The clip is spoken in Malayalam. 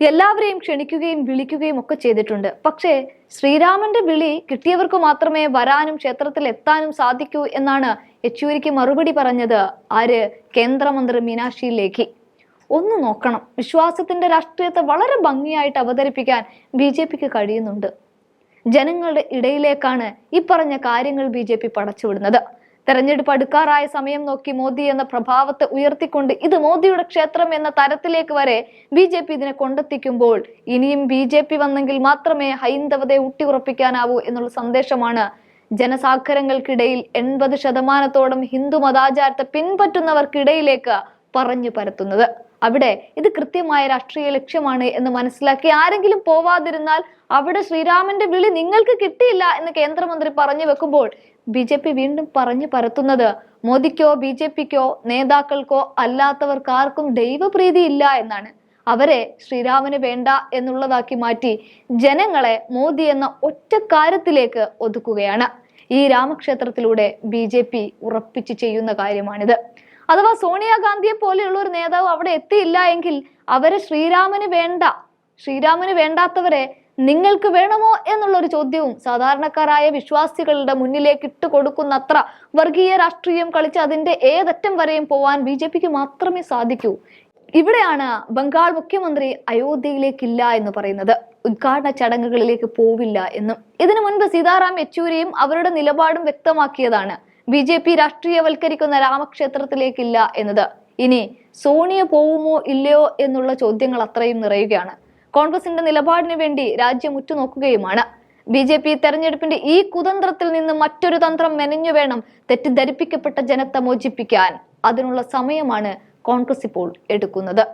എല്ലാവരെയും ക്ഷണിക്കുകയും വിളിക്കുകയും ഒക്കെ ചെയ്തിട്ടുണ്ട്. പക്ഷേ ശ്രീരാമന്റെ വിളി കിട്ടിയവർക്ക് മാത്രമേ വരാനും ക്ഷേത്രത്തിൽ എത്താനും സാധിക്കൂ എന്നാണ് യെച്ചൂരിക്ക് മറുപടി പറഞ്ഞത് ആര്? കേന്ദ്രമന്ത്രി മീനാക്ഷി ലേഖി. ഒന്ന് നോക്കണം. വിശ്വാസത്തിന്റെ രാഷ്ട്രീയത്തെ വളരെ ഭംഗിയായിട്ട് അവതരിപ്പിക്കാൻ ബി ജെ പിക്ക് കഴിയുന്നുണ്ട്. ജനങ്ങളുടെ ഇടയിലേക്കാണ് ഈ പറഞ്ഞ കാര്യങ്ങൾ ബി ജെ പി പടച്ചുവിടുന്നത്. തെരഞ്ഞെടുപ്പ് അടുക്കാറായ സമയം നോക്കി മോദി എന്ന പ്രഭാവത്തെ ഉയർത്തിക്കൊണ്ട് ഇത് മോദിയുടെ ക്ഷേത്രം എന്ന തരത്തിലേക്ക് വരെ ബി ജെ പി ഇതിനെ കൊണ്ടെത്തിക്കുമ്പോൾ ഇനിയും ബി ജെ പി വന്നെങ്കിൽ മാത്രമേ ഹൈന്ദവതയെ ഊട്ടിയുറപ്പിക്കാനാവൂ എന്നുള്ള സന്ദേശമാണ് ജനസാഗരങ്ങൾക്കിടയിൽ എൺപത് ശതമാനത്തോളം ഹിന്ദു മതാചാരത്തെ പിൻപറ്റുന്നവർക്കിടയിലേക്ക് പറഞ്ഞു പരത്തുന്നത്. അവിടെ ഇത് കൃത്യമായ രാഷ്ട്രീയ ലക്ഷ്യമാണ് എന്ന് മനസ്സിലാക്കി ആരെങ്കിലും പോവാതിരുന്നാൽ അവിടെ ശ്രീരാമന്റെ വിളി നിങ്ങൾക്ക് കിട്ടിയില്ല എന്ന് കേന്ദ്രമന്ത്രി പറഞ്ഞു വെക്കുമ്പോൾ ബി ജെ പി വീണ്ടും പറഞ്ഞു പരത്തുന്നത്. മോദിക്കോ ബി ജെ പിക്കോ നേതാക്കൾക്കോ അല്ലാത്തവർക്ക് ആർക്കും ദൈവപ്രീതി ഇല്ല എന്നാണ്. അവരെ ശ്രീരാമന് വേണ്ട എന്നുള്ളതാക്കി മാറ്റി ജനങ്ങളെ മോദി എന്ന ഒറ്റ കാര്യത്തിലേക്ക് ഒതുക്കുകയാണ്. ഈ രാമക്ഷേത്രത്തിലൂടെ ബി ജെ പി ഉറപ്പിച്ചു ചെയ്യുന്ന കാര്യമാണിത്. അഥവാ സോണിയാഗാന്ധിയെ പോലെയുള്ള ഒരു നേതാവ് അവിടെ എത്തിയില്ല എങ്കിൽ അവരെ ശ്രീരാമന് വേണ്ട ശ്രീരാമന് വേണ്ടാത്തവരെ നിങ്ങൾക്ക് വേണമോ എന്നുള്ള ഒരു ചോദ്യവും സാധാരണക്കാരായ വിശ്വാസികളുടെ മുന്നിലേക്ക് ഇട്ട് കൊടുക്കുന്നത്ര വർഗീയ രാഷ്ട്രീയം കളിച്ച് അതിന്റെ ഏതറ്റം വരെയും പോവാൻ ബി ജെ പിക്ക് മാത്രമേ സാധിക്കൂ. ഇവിടെയാണ് ബംഗാൾ മുഖ്യമന്ത്രി അയോധ്യയിലേക്കില്ല എന്ന് പറയുന്നത്. ഉദ്ഘാടന ചടങ്ങുകളിലേക്ക് പോവില്ല എന്നും. ഇതിനു മുൻപ് സീതാറാം യെച്ചൂരിയും അവരുടെ നിലപാടും വ്യക്തമാക്കിയതാണ്. ബി ജെ പി രാഷ്ട്രീയവൽക്കരിക്കുന്ന രാമക്ഷേത്രത്തിലേക്കില്ല എന്നത്. ഇനി സോണിയ പോവുമോ ഇല്ലയോ എന്നുള്ള ചോദ്യങ്ങൾ അത്രയും നിറയുകയാണ്. കോൺഗ്രസിന്റെ നിലപാടിന് വേണ്ടി രാജ്യം ഉറ്റുനോക്കുകയുമാണ്. ബി ജെ പി തെരഞ്ഞെടുപ്പിന്റെ ഈ കുതന്ത്രത്തിൽ നിന്ന് മറ്റൊരു തന്ത്രം മെനഞ്ഞു വേണം തെറ്റിദ്ധരിപ്പിക്കപ്പെട്ട ജനത്തെ മോചിപ്പിക്കാൻ. അതിനുള്ള സമയമാണ് കോൺഗ്രസ് ഇപ്പോൾ എടുക്കുന്നത്.